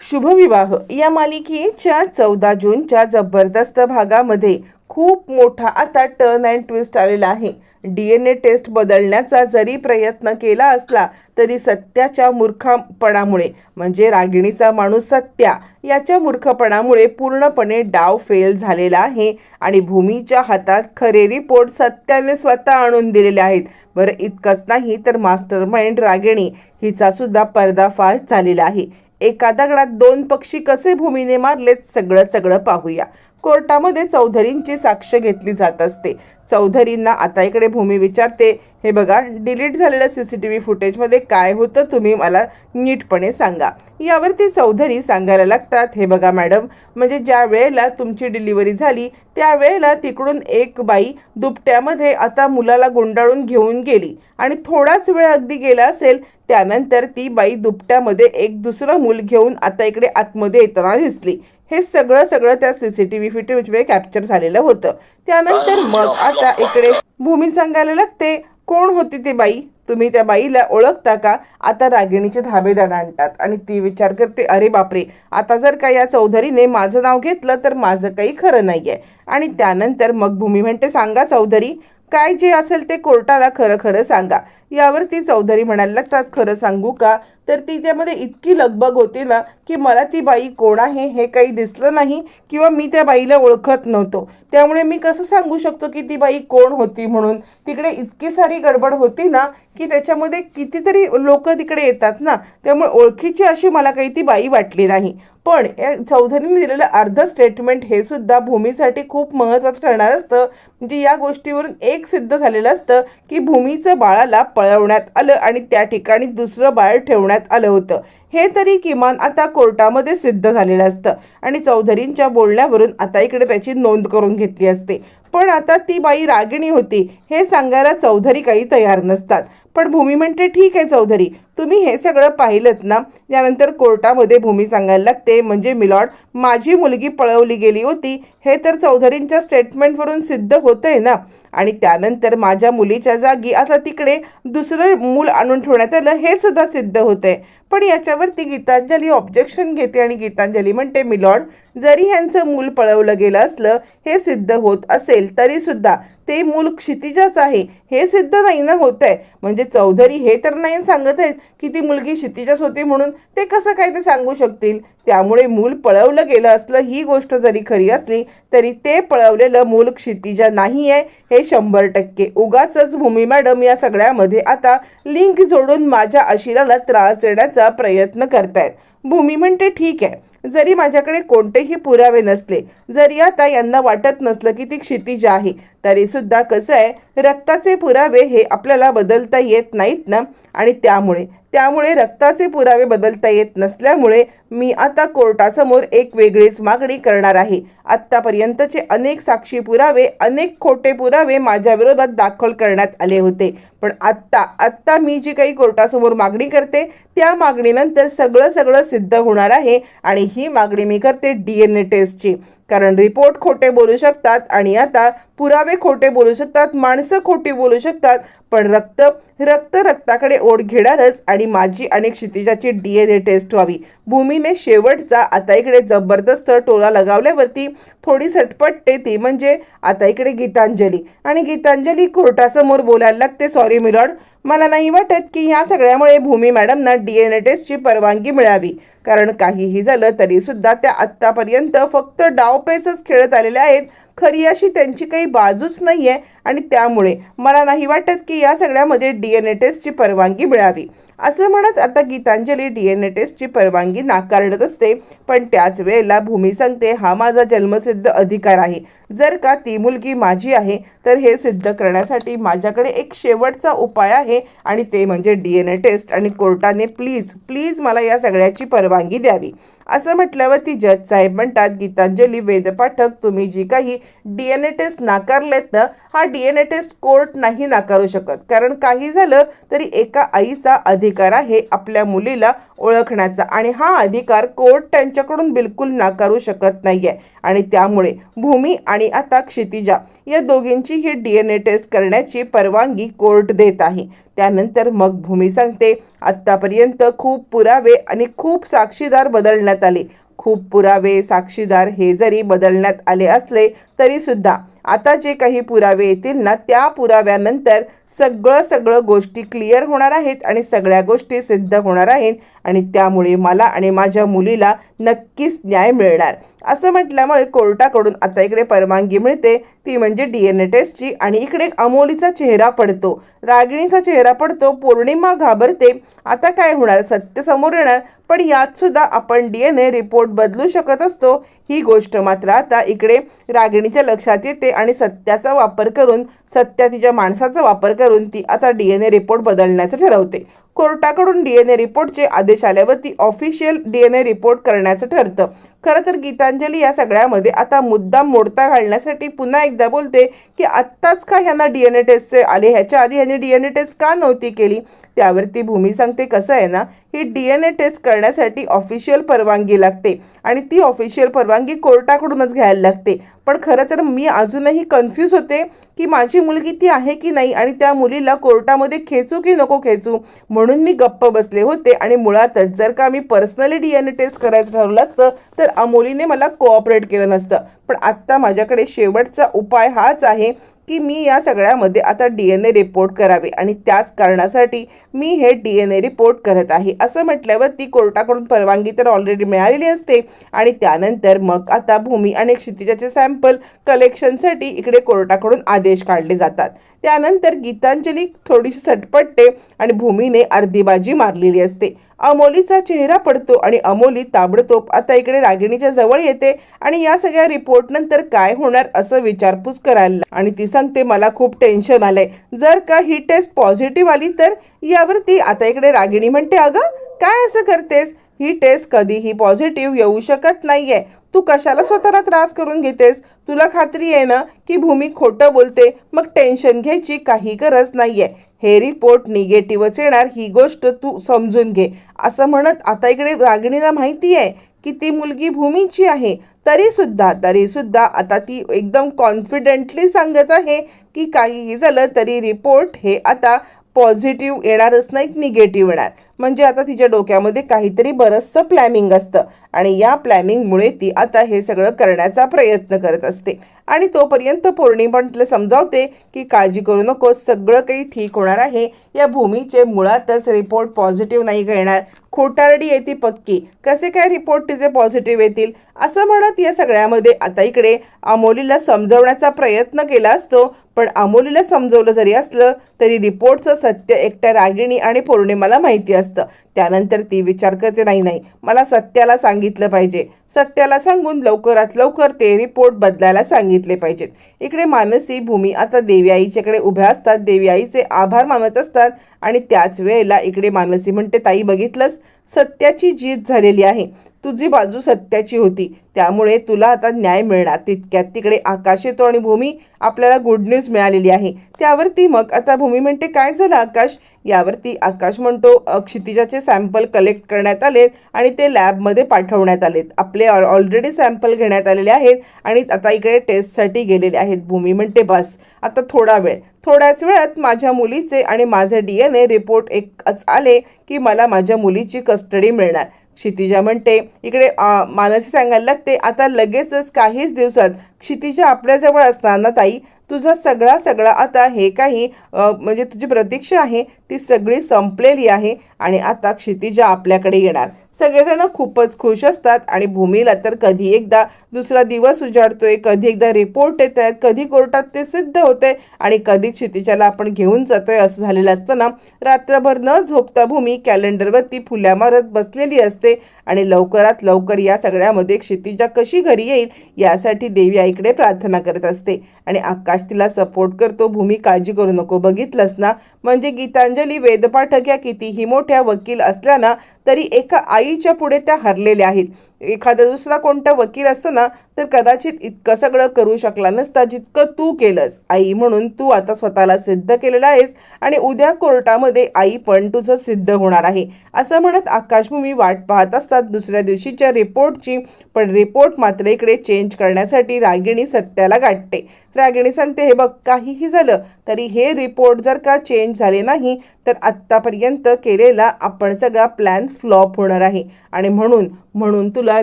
शुभविवाह. या मालिकेच्या चौदा जूनच्या जबरदस्त भागामध्ये खूप मोठा आता टर्न अँड ट्विस्ट आलेला आहे. डी एन ए टेस्ट बदलण्याचा जरी प्रयत्न केला असला तरी सत्याच्या मूर्खपणामुळे म्हणजे रागिणीचा माणूस सत्या याच्या मूर्खपणामुळे पूर्णपणे डाव फेल झालेला आहे आणि भूमीच्या हातात खरे रिपोर्ट सत्याने स्वतः आणून दिलेले आहेत. बरं इतकंच नाही तर मास्टर माइंड रागिणी हिचा सुद्धा पर्दाफाश झालेला आहे. एका दगडात दोन पक्षी कसे भूमीने मारलेत सगळं सगळं पाहूया. कोर्टामध्ये चौधरींची साक्ष घेतली जात असते. चौधरींना आता इकडे भूमी विचारते हे बघा डिलीट झालेल्या सी सी टी व्ही फुटेजमध्ये काय होतं तुम्ही मला नीटपणे सांगा. यावरती चौधरी सांगायला लागतात हे बघा मॅडम म्हणजे ज्या वेळेला तुमची डिलिव्हरी झाली त्यावेळेला तिकडून एक बाई दुपट्यामध्ये आता मुलाला गुंडाळून घेऊन गेली आणि थोडाच वेळ अगदी गेला असेल त्यानंतर ती बाई दुपट्यामध्ये एक दुसरं मूल घेऊन आता इकडे आतमध्ये येताना दिसली. हे सगळं सगळं त्या सी सी टी व्ही फुटेजमध्ये कॅप्चर झालेलं होतं. त्यानंतर मग आता इकडे भूमी सांगायला लागते कोण होती ती बाई? तुम्ही त्या बाईला ओळखता का? आता रागिणीचे धाबेदार आणतात आणि ती विचार करते अरे बापरे आता जर का या चौधरीने माझं नाव घेतलं तर माझं काही खरं नाही आहे आणि त्यानंतर मग भूमी म्हणते सांगा चौधरी काय जे असेल ते कोर्टाला खरं खरं सांगा. यावर ती चौधरी म्हणायला लागतात खरं सांगू का? तर ती त्यामध्ये इतकी लगबग होती ना की मला ती बाई कोण आहे हे काही दिसलं नाही किंवा मी त्या बाईला ओळखत नव्हतो. त्यामुळे मी कसं सांगू शकतो की ती बाई कोण होती म्हणून? तिकडे इतकी सारी गडबड होती ना की त्याच्यामध्ये कितीतरी लोक तिकडे येतात ना त्यामुळे ओळखीची अशी मला काही ती बाई वाटली नाही. पण या चौधरीने दिलेलं अर्ध स्टेटमेंट हे सुद्धा भूमीसाठी खूप महत्त्वाचं ठरणार असतं. म्हणजे या गोष्टीवरून एक सिद्ध झालेलं असतं की भूमीचं बाळाला पळवण्यात आलं आणि त्या ठिकाणी दुसरं बाळ ठेवण्यात आलं होतं. हे तरी किमान आता कोर्टामध्ये सिद्ध झालेलं असतं. आणि चौधरींच्या बोलण्यावरून आता इकडे त्याची नोंद करून घेतली असते. पण आता ती बाई रागिणी होती हे सांगायला चौधरी काही तयार नसतात. पण भूमी म्हणते ठीक आहे चौधरी तुम्ही हे सगळं पाहिलं ना? यानंतर कोर्टामध्ये भूमी सांगायला लागते म्हणजे मिलॉर्ड माझी मुलगी पळवली गेली होती. हे तर चौधरींच्या स्टेटमेंटवरून सिद्ध होतंय ना? आणि त्यानंतर माझ्या मुलीच्या जागी आता तिकडे दुसरं मूल आणून ठेवण्यात आलं हे सुद्धा सिद्ध होतंय. पण याच्यावरती गीतांजली ऑब्जेक्शन घेते आणि गीतांजली म्हणते मिलॉर्ड जरी यांचं मूल पळवलं गेलं असलं हे सिद्ध होत असेल तरी सुद्धा ते मूल क्षितिजाच आहे हे सिद्ध नाही ना होत आहे म्हणजे चौधरी हे तर नाही सांगत आहेत की ती मुलगी क्षितिजाच होती म्हणून ते कसं काय ते सांगू शकतील? त्यामुळे मूल पळवलं गेलं असलं ही गोष्ट जरी खरी असली तरी ते पळवलेलं मूल क्षितिजा नाही आहे हे शंभर टक्के. उगाचच भूमी मॅडम या सगळ्यामध्ये आता लिंक जोडून माझ्या आशिराला त्रास देण्याचा प्रयत्न करतायत. भूमी म्हणते ठीक आहे. जरी माझ्याकडे कोणतेही पुरावे नसले जरी आता यांना वाटत नसलं की ती क्षितिजा आहे तरीसुद्धा कसं आहे रक्ताचे पुरावे हे आपल्याला बदलता येत नाहीत ना? आणि त्यामुळे त्यामुळे रक्ताचे पुरावे बदलता येत नसल्यामुळे मी आता कोर्टासमोर एक वेगळीच मागणी करणार आहे. आत्तापर्यंतचे अनेक साक्षी पुरावे अनेक खोटे पुरावे माझ्या विरोधात दाखल करण्यात आले होते. पण आत्ता आत्ता मी जी काही कोर्टासमोर मागणी करते त्या मागणीनंतर सगळं सगळं सिद्ध होणार आहे आणि ही मागणी मी करते डी एन ए टेस्टची. कारण रिपोर्ट खोटे बोलू शकतात आणि आता पुरावे खोटे बोलू शकतात माणसं खोटी बोलू शकतात पण रक्त रक्त रक्ताकडे ओढ घेणारच आणि माझी आणि क्षितिजाची डी एन ए टेस्ट व्हावी. भूमीने शेवटचा आता इकडे जबरदस्त टोला लगावल्यावरती थोडी सटपटते ती म्हणजे आता इकडे गीतांजली. आणि गीतांजली कोर्टासमोर बोलायला लागते सॉरी मिलॉर्ड मला नाही वाटत की ह्या सगळ्यामुळे भूमी मॅडमना डी एन ए टेस्टची परवानगी मिळावी. कारण काहीही झालं तरीसुद्धा त्या आत्तापर्यंत फक्त डावपेचच खेळत आलेल्या आहेत. खरी अशी त्यांची काही बाजूच नाही आहे आणि त्यामुळे मला नाही वाटत की या सगळ्यामध्ये डी एन ए टेस्टची परवानगी मिळावी. असं म्हणत आता गीतांजली डी एन ए टेस्टची परवानगी नाकारत असते. पण त्याच वेळेला भूमी सांगते हा माझा जन्मसिद्ध अधिकार आहे. जर का ती मुलगी माझी आहे तर हे सिद्ध करण्यासाठी माझ्याकडे एक शेवटचा उपाय आहे आणि ते म्हणजे डी एन ए टेस्ट आणि कोर्टाने प्लीज प्लीज मला या सगळ्याची परवानगी द्यावी. असं म्हटल्यावर ती जज साहेब म्हणतात गीतांजली वेदपाठक तुम्ही जी काही डी एन ए टेस्ट नाकारलेत ना हा D N A test court नाही नाकारू शकत. कारण काही झालं तरी एका आईचा अधिकार आहे आपल्या मुलीला ओळखण्याचा आणि हा अधिकार कोर्ट त्यांच्याकडून बिलकुल नाकारू शकत नाही आहे आणि त्यामुळे भूमी आणि आता क्षितिजा या दोघींची ही डी एन ए टेस्ट करण्याची परवानगी कोर्ट देत आहे. त्यानंतर मग भूमी सांगते आत्तापर्यंत खूप पुरावे आणि खूप साक्षीदार बदलण्यात आले. खूप पुरावे साक्षीदार हे जरी बदलण्यात आले असले तरीसुद्धा आता जे काही पुरावे येतील ना त्या पुराव्यानंतर सगळं सगळं गोष्टी क्लिअर होणार आहेत आणि सगळ्या गोष्टी सिद्ध होणार आहेत आणि त्यामुळे मला आणि माझ्या मुलीला नक्कीच न्याय मिळणार. असं म्हटल्यामुळे कोर्टाकडून आता इकडे परवानगी मिळते. ती म्हणजे डी एन ए टेस्टची आणि इकडे अमोलीचा चेहरा पडतो. रागिणीचा चेहरा पडतो. पौर्णिमा घाबरते. आता काय होणार? सत्य समोर येणार. पण यात सुद्धा आपण डी एन ए रिपोर्ट बदलू शकत असतो. ही गोष्ट मात्र आता इकडे रागिणीच्या लक्षात येते आणि सत्याचा वापर करून सत्या तिच्या माणसाचा वापर करून ती आता डी एन ए रिपोर्ट बदलण्याचं ठरवते. कोर्टाकडून डी एन ए रिपोर्टचे आदेश आल्यावर ती official D N A report करण्याचं ठरतं. खरं तर गीतांजली या सगळ्यामध्ये आता मुद्दाम मोडता घालण्यासाठी पुन्हा एकदा बोलते की आत्ताच का ह्यांना डी एन ए टेस्टचे आले? ह्याच्या आधी ह्यांनी डी एन ए टेस्ट का नव्हती केली? त्यावरती भूमी सांगते कसं आहे ना ही डी एन ए टेस्ट करण्यासाठी ऑफिशियल परवानगी लागते. आणि ती ऑफिशियल परवानगी कोर्टाकडूनच घ्यायला लागते. पण खरं तर मी अजूनही कन्फ्यूज होते की माझी मुलगी ती आहे की नाही आणि त्या मुलीला कोर्टामध्ये खेचू की नको खेचू? म्हणून मी गप्प बसले होते आणि मुळातच जर का मी personally D N A test करायचं ठरवलं असतं तर अमोलीने मला कोऑपरेट केलं नसतं. पण आत्ता माझ्याकडे शेवटचा उपाय हाच आहे की मी या सगळ्यामध्ये आता डी एन ए रिपोर्ट करावे आणि त्याच कारणासाठी मी हे डी एन ए रिपोर्ट करत आहे. असं म्हटल्यावर ती कोर्टाकडून परवानगी तर ऑलरेडी मिळालेली असते. आणि त्यानंतर मग आता भूमी आणि क्षितिजाचे सॅम्पल कलेक्शनसाठी इकडे कोर्टाकडून आदेश काढले जातात. त्यानंतर गीतांजली थोडीशी सटपटते आणि भूमीने अर्धी बाजी मारलेली असते. अमोलीचा चेहरा पडतो आणि अमोली ताबडतोब आता इकडे रागिणीच्या जवळ येते आणि या सगळ्या रिपोर्ट नंतर काय होणार असं विचारपूस करायला. आणि ती सांगते मला खूप टेन्शन आलंय. जर का ही टेस्ट पॉझिटिव्ह आली तर यावरती आता इकडे रागिणी म्हणते अगं काय असं करतेस? ही टेस्ट कधीही पॉझिटिव्ह येऊ शकत नाहीये. तू कशाला स्वतःला त्रास करून घेतेस? तुला खात्री आहे ना की भूमी खोटं बोलते. मग टेन्शन घ्यायची काही गरज नाहीये. हे रिपोर्ट निगेटिव्हच येणार ही गोष्ट तू समजून घे. असं म्हणत आता इकडे रागिणीला माहिती आहे की ती मुलगी भूमीची आहे. तरी सुद्धा तरी सुद्धा आता ती एकदम कॉन्फिडेंटली सांगत आहे की काहीही झालं तरी रिपोर्ट हे आता पॉझिटिव्ह येणारच नाही निगेटिव्ह येणार. म्हणजे आता तिच्या डोक्यामध्ये काहीतरी बरंचसं प्लॅनिंग असतं. आणि या प्लॅनिंगमुळे ती आता हे सगळं करण्याचा प्रयत्न करत असते. आणि तोपर्यंत पौर्णिमा समजावते की काळजी करू नको सगळं काही ठीक होणार आहे. या भूमीचे मुळातच रिपोर्ट पॉझिटिव्ह नाही घेणार. खोटारडी येते पक्की. कसे काय रिपोर्ट तिचे पॉझिटिव्ह येतील? असं म्हणत या सगळ्यामध्ये आता इकडे अमोलीला समजवण्याचा प्रयत्न केला असतो. पण अमोलीला समजवलं जरी असलं तरी रिपोर्टचं सत्य एकट्या रागिणी आणि पौर्णिमाला माहिती असतं. त्यानंतर ती विचार करते नाही नाही मला सत्याला सांगितलं पाहिजे. सत्याला सांगून लवकरात लवकर ते रिपोर्ट बदलायला सांगितले पाहिजेत. इकडे मानसी भूमी आता देवी आईच्याकडे उभ्या असतात. देवी आईचे आभार मानत असतात आणि त्याच वेळेला इकडे मानसी म्हणते ताई बघितलंस? सत्याची जीत झालेली आहे. तुझी बाजू सत्याची होती. त्यामुळे तुला आता न्याय मिळणार. तितक्यात तिकडे आकाश येतो आणि भूमी आपल्याला गुड न्यूज मिळालेली आहे. त्यावरती मग आता भूमी म्हणते काय झालं आकाश? यावरती आकाश म्हणतो क्षितिजाचे सॅम्पल कलेक्ट करण्यात आलेत आणि ते लॅबमध्ये पाठवण्यात आलेत. आपले ऑलरेडी सॅम्पल घेण्यात आलेले आहेत आणि आता इकडे टेस्टसाठी गेलेले आहेत. भूमी म्हणते बस आता थोडा वेळ. थोड्याच वेळात माझ्या मुलीचे आणि माझे डी एन ए रिपोर्ट एकच आले की मला माझ्या मुलीची कस्टडी मिळणार. क्षितिजा म्हणते इकडे मानसी सांगायला लागते आता लगेचच काहीच दिवसात क्षितिजा आपल्याजवळ असणार ना ताई? तुझा सगळा सगळा आता हे काही म्हणजे तुझी प्रतीक्षा आहे ती सगळी संपलेली आहे आणि आता क्षितिजा आपल्याकडे येणार. सगळेजण खूपच खुश असतात आणि भूमीला तर कधी एकदा दुसरा दिवस उजाडतोय कधी एकदा रिपोर्ट येत आहेत कधी कोर्टात ते सिद्ध होते आणि कधी क्षितिजाला आपण घेऊन जातोय असं झालेलं असताना रात्रभर न झोपता भूमी कॅलेंडरवरती फुल्या मारत बसलेली असते आणि लवकरात लवकर या सगळ्यामध्ये क्षितिजा कशी घरी येईल यासाठी देवी आईकडे प्रार्थना करत असते. आणि आकाश तिला सपोर्ट करतो. भूमी काळजी करू नको. बघितलंस ना? म्हणजे गीतांजली वेदपाठक या कितीही मोठ्या वकील असल्यानं तरी एका आईच्या पुढे त्या हरलेल्या आहेत. एखादा दुसरा कोणता वकील असतं ना तर कदाचित इतकं सगळं करू शकला नसता जितकं तू केलंस. आई म्हणून तू आता स्वतःला सिद्ध केलेलं आहेस आणि उद्या कोर्टामध्ये आई पण तुझं सिद्ध होणार आहे. असं म्हणत आकाशभूमी वाट पाहत असतात दुसऱ्या दिवशीच्या रिपोर्टची पण रिपोर्ट मात्र इकडे चेंज करण्यासाठी रागिणी सत्याला गाठते. रागिणी सांगते हे बघ काहीही झालं तरी हे रिपोर्ट जर का चेंज झाले नाही तर आत्तापर्यंत केलेला आपण सगळा प्लॅन फ्लॉप होणार आहे. आणि म्हणून म्हणून तुला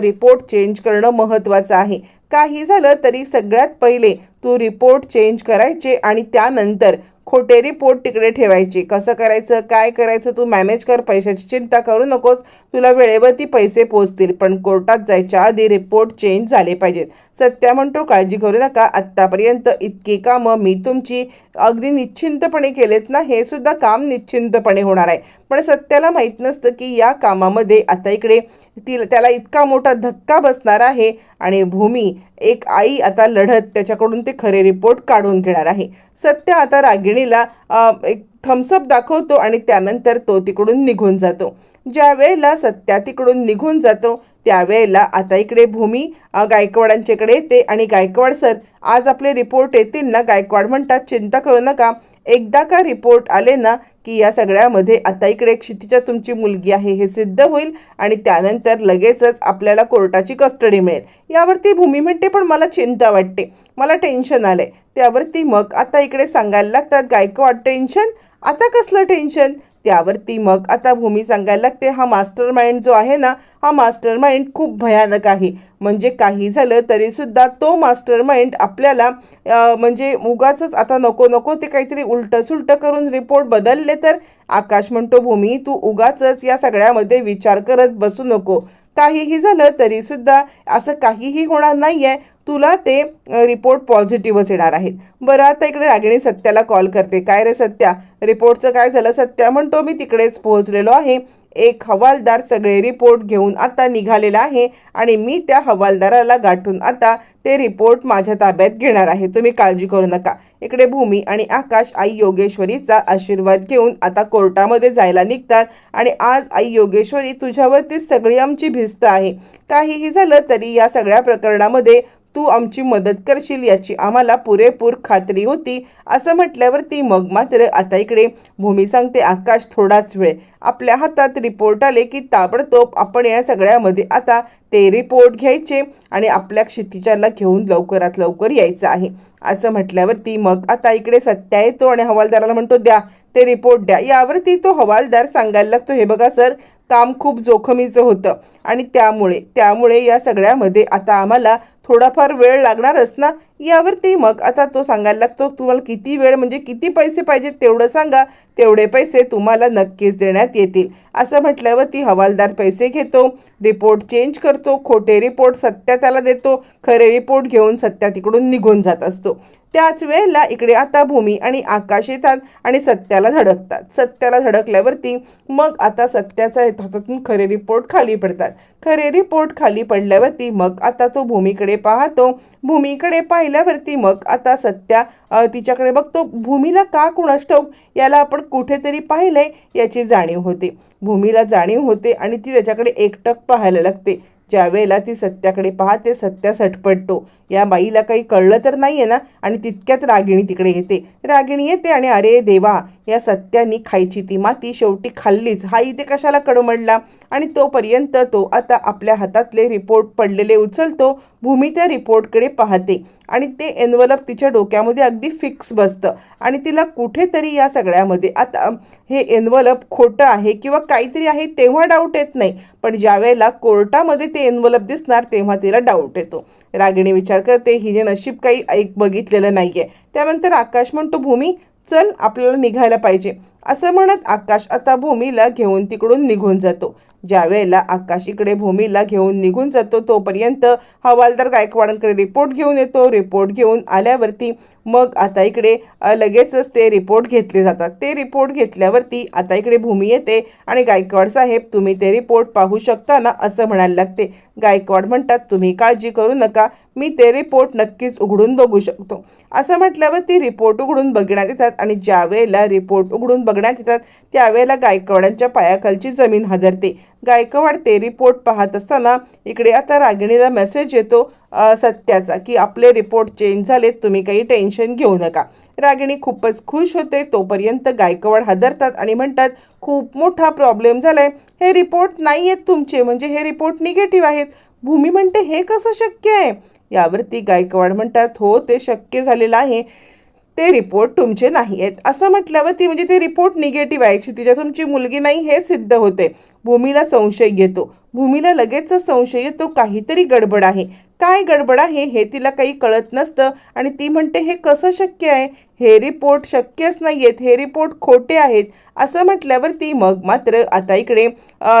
रिपोर्ट चेंज करणं महत्त्वाचं आहे. काही झालं तरी सगळ्यात पहिले तू रिपोर्ट चेंज करायचे आणि त्यानंतर खोटे रिपोर्ट तिकडे ठेवायची. कसं करायचं? काय करायचं? तू मॅनेज कर. पैशाची चिंता करू नकोस. तुला वेळेवरती पैसे पोचतील पण कोर्टात जायच्या आधी रिपोर्ट चेंज झाले पाहिजेत. सत्या म्हणतो काळजी करू नका. आत्तापर्यंत इतकी कामं मी तुमची अगदी निश्चिंतपणे केलेत ना हे सुद्धा काम निश्चिंतपणे होणार आहे. पण सत्याला माहीत नसतं की या कामामध्ये आता इकडे ती त्याला इतका मोठा धक्का बसणार आहे आणि भूमी एक आई आता लढत त्याच्याकडून ते खरे रिपोर्ट काढून घेणार आहे. सत्य आता रागीण बहिणीला एक थम्सअप दाखवतो आणि त्यानंतर तो तिकडून निघून जातो. ज्या वेळेला सत्या तिकडून निघून जातो त्यावेळेला आता इकडे भूमी गायकवाडांच्याकडे येते आणि गायकवाड सर आज आपले रिपोर्ट येतील ना? गायकवाड म्हणतात चिंता करू नका. एकदा का रिपोर्ट आले ना की या सगळ्यामध्ये आता इकडे क्षितिजा तुमची मुलगी आहे हे सिद्ध होईल आणि त्यानंतर लगेचच आपल्याला कोर्टाची कस्टडी मिळेल. यावरती भूमी म्हणते पण मला चिंता वाटते. मला टेन्शन आलंय. त्यावरती मग आता इकडे सांगायला लागतात गायकवाड टेन्शन आता कसलं टेन्शन त्यावरती मग आता भूमी सांगायला लागते हा मास्टर माइंड जो आहे ना हा मास्टर माइंड खूप भयानक आहे. म्हणजे काही झालं तरीसुद्धा तो मास्टर माइंड आपल्याला म्हणजे उगाच आता नको नको ते काहीतरी उलटं सुलटं करून रिपोर्ट बदलले तर आकाश म्हणतो भूमी तू उगाच या सगळ्यामध्ये विचार करत बसू नको. काहीही झालं तरीसुद्धा असं काहीही होणार नाही आहे तुला ते रिपोर्ट पॉझिटिव्हच येणार आहेत. बरं आता इकडे रागिणी सत्याला कॉल करते. काय रे सत्या? रिपोर्टचं काय झालं सत्या? म्हणतो मी तिकडेच पोहोचलेलो आहे. एक हवालदार सगळे रिपोर्ट घेऊन आता निघालेला आहे आणि मी त्या हवालदाराला गाठून आता ते रिपोर्ट माझ्या ताब्यात घेणार आहे. तुम्ही काळजी करू नका. इकडे भूमी आणि आकाश आई योगेश्वरीचा आशीर्वाद घेऊन आता कोर्टामध्ये जायला निघतात आणि आज आई योगेश्वरी तुझ्यावरती सगळी आमची भिस्त आहे. काहीही झालं तरी या सगळ्या प्रकरणामध्ये तू आमची मदत करशील याची आम्हाला पुरेपूर खात्री होती. असं म्हटल्यावर ती मग मात्र आता इकडे भूमी सांगते आकाश थोडाच वेळ. आपल्या हातात रिपोर्ट आले की ताबडतोब आपण या सगळ्यामध्ये आता ते रिपोर्ट घ्यायचे आणि आपल्या क्षितिजाला घेऊन लवकरात लवकर यायचं आहे. असं म्हटल्यावरती मग आता इकडे सत्या येतो आणि हवालदाराला म्हणतो द्या ते रिपोर्ट द्या. यावरती तो हवालदार सांगायला लागतो हे बघा सर काम खूप जोखमीचं होतं आणि त्यामुळे त्यामुळे या सगळ्यामध्ये आता आम्हाला थोडाफार वेळ लागणारच ना? यावरती मग आता तो सांगायला लागतो तुम्हाला किती वेळ म्हणजे किती पैसे पाहिजेत तेवढं सांगा. तेवढे पैसे तुम्हाला नक्कीच देण्यात येतील. असं म्हटल्यावरती हवालदार पैसे घेतो रिपोर्ट चेंज करतो खोटे रिपोर्ट सत्या त्याला देतो खरे रिपोर्ट घेऊन सत्या तिकडून निघून जात असतो. त्याच वेळेला इकडे आता भूमी आणि आकाश येतात आणि सत्याला धडकतात सत्याला धडकल्यावरती मग आता सत्याचा हातातून खरे रिपोर्ट खाली पडतात. खरे रिपोर्ट खाली पडल्यावरती मग आता तो भूमीकडे पाहतो. भूमीकडे पाहिल्यावरती मग आता सत्या तिच्याकडे बघतो भूमीला का कुणास याला आपण कुठेतरी पाहिलंय याची जाणीव होते. भूमीला जाणीव होते आणि ती त्याच्याकडे एकटक पाहायला लागते. ज्या वेळेला ती सत्याकडे पाहते सत्या सटपटतो. या बाईला काही कळलं तर नाही आहे ना? आणि तितक्यात रागिणी तिकडे येते. रागिणी येते आणि अरे देवा या सत्यानी खायची ती माती शेवटी खाल्लीच. हा इथे कशाला कडमडला? आणि तोपर्यंत तो आता आपल्या हातातले रिपोर्ट पडलेले उचलतो. भूमी त्या रिपोर्टकडे पाहते. आणि ते एनवलप तिच्या डोक्यामध्ये अगदी फिक्स बसतं. आणि तिला कुठेतरी या सगळ्यामध्ये आता हे एनवलप खोटं आहे किंवा काहीतरी आहे तेव्हा डाऊट येत नाही. पण ज्यावेळेला कोर्टामध्ये ते एनवलप दिसणार तेव्हा तिला डाऊट येतो. रागिणी विचार करते हिने नशीब काही ऐक बघितलेलं नाही आहे त्यानंतर आकाश म्हणतो भूमी चल आपल्याला निघायला पाहिजे. असं म्हणत आकाश आता भूमीला घेऊन तिकडून निघून जातो. ज्या वेळेला आकाश इकडे भूमीला घेऊन निघून जातो तोपर्यंत हवालदार गायकवाडांकडे रिपोर्ट घेऊन येतो. रिपोर्ट घेऊन आल्यावरती मग आता इकडे लगेचच ते रिपोर्ट घेतले जातात. ते रिपोर्ट घेतल्यावरती आता इकडे भूमी येते आणि गायकवाड साहेब तुम्ही ते रिपोर्ट पाहू शकता ना? असं म्हणायला लागते. गायकवाड म्हणतात तुम्ही काळजी करू नका. मी ते रिपोर्ट नक्कीच उघडून बघू शकतो. असं म्हटल्यावर ती रिपोर्ट उघडून बघण्यात येतात आणि ज्या वेळेला रिपोर्ट उघडून बघण्यात येतात त्यावेळेला गायकवाडांच्या पायाखालची जमीन हादरते. गायकवाड ते रिपोर्ट पाहत असताना इकडे आता रागिणीला मेसेज येतो सत्याचा की आपले रिपोर्ट चेंज झाले तुम्ही काही टेन्शन घेऊ नका. रागिणी खूपच खुश होते तोपर्यंत गायकवाड हादरतात आणि म्हणतात खूप मोठा प्रॉब्लेम झालाय. हे रिपोर्ट नाही आहेत तुमचे म्हणजे हे रिपोर्ट निगेटिव्ह आहेत. भूमी म्हणते हे कसं शक्य आहे? यावरती गायकवाड म्हणतात हो ते शक्य झालेलं आहे. ते रिपोर्ट तुमचे नाही आहेत. असं म्हटल्यावर ती म्हणजे ते रिपोर्ट निगेटिव्ह आहे. तिच्या तुमची मुलगी नाही हे सिद्ध होते. भूमीला संशय येतो. भूमीला लगेचच संशय येतो. काहीतरी गडबड आहे. काय गडबड आहे हे तिला काही कळत नसतं. आणि ती म्हणते हे कसं शक्य आहे? हे रिपोर्ट शक्यच नाही आहेत हे रिपोर्ट खोटे आहेत. असं म्हटल्यावरती मग मात्र आता इकडे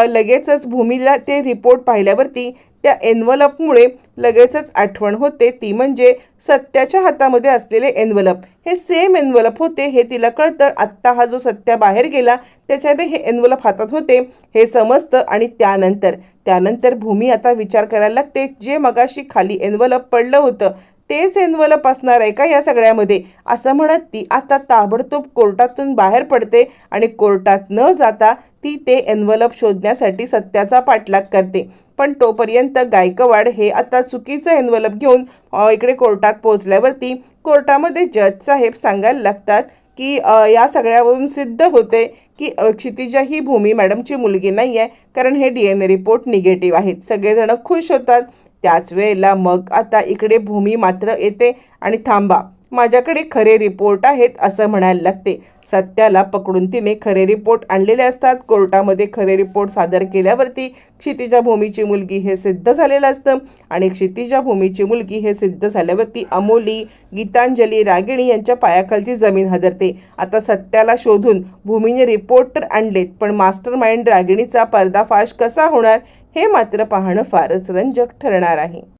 लगेचच भूमीला ते रिपोर्ट पाहिल्यावरती त्या एन्व्हलपमुळे लगेचच आठवण होते. ती म्हणजे सत्याच्या हातामध्ये असलेले एन्व्हलप हे सेम एन्व्हलप होते. हे तिला कळतं. आत्ता हा जो सत्या बाहेर गेला त्याच्यामध्ये हे एन्व्हलप हातात होते. हे समजतं आणि त्यानंतर त्यानंतर भूमी आता विचार करायला लागते. जे मगाशी खाली एन्व्हलप पडलं होतं तेच एन्व्हलप असणार आहे का या सगळ्यामध्ये? असं म्हणत ती आता ताबडतोब कोर्टातून बाहेर पडते आणि कोर्टात न जाता ती ते एन्व्हलप शोधण्यासाठी सत्याचा पाठलाग करते. पण तोपर्यंत गायकवाड हे आता चुकीचं एन्व्हलप घेऊन इकडे कोर्टात पोहोचल्यावरती कोर्टामध्ये जज साहेब सांगायला लागतात की या सगळ्यावरून सिद्ध होते की क्षितिजा ही भूमी मॅडमची मुलगी नाही आहे कारण हे D N A report negative आहेत. सगळेजण खुश होतात. त्याच वेळेला मग आता इकडे भूमी मात्र येते आणि थांबा. माझ्याकडे खरे रिपोर्ट आहेत असं म्हणायला लागते. सत्याला पकडून तिने खरे रिपोर्ट आणलेले असतात. कोर्टामध्ये खरे रिपोर्ट सादर केल्यावरती क्षितिजा भूमीची मुलगी हे सिद्ध झालेलं असतं. आणि क्षितिजा भूमीची मुलगी हे सिद्ध झाल्यावरती अमोली गीतांजली रागिणी यांच्या पायाखालची जमीन हादरते. आता सत्याला शोधून भूमीने रिपोर्ट तर आणलेत पण मास्टर माइंड रागिणीचा पर्दाफाश कसा होणार हे मात्र पाहणं फारच रंजक ठरणार आहे.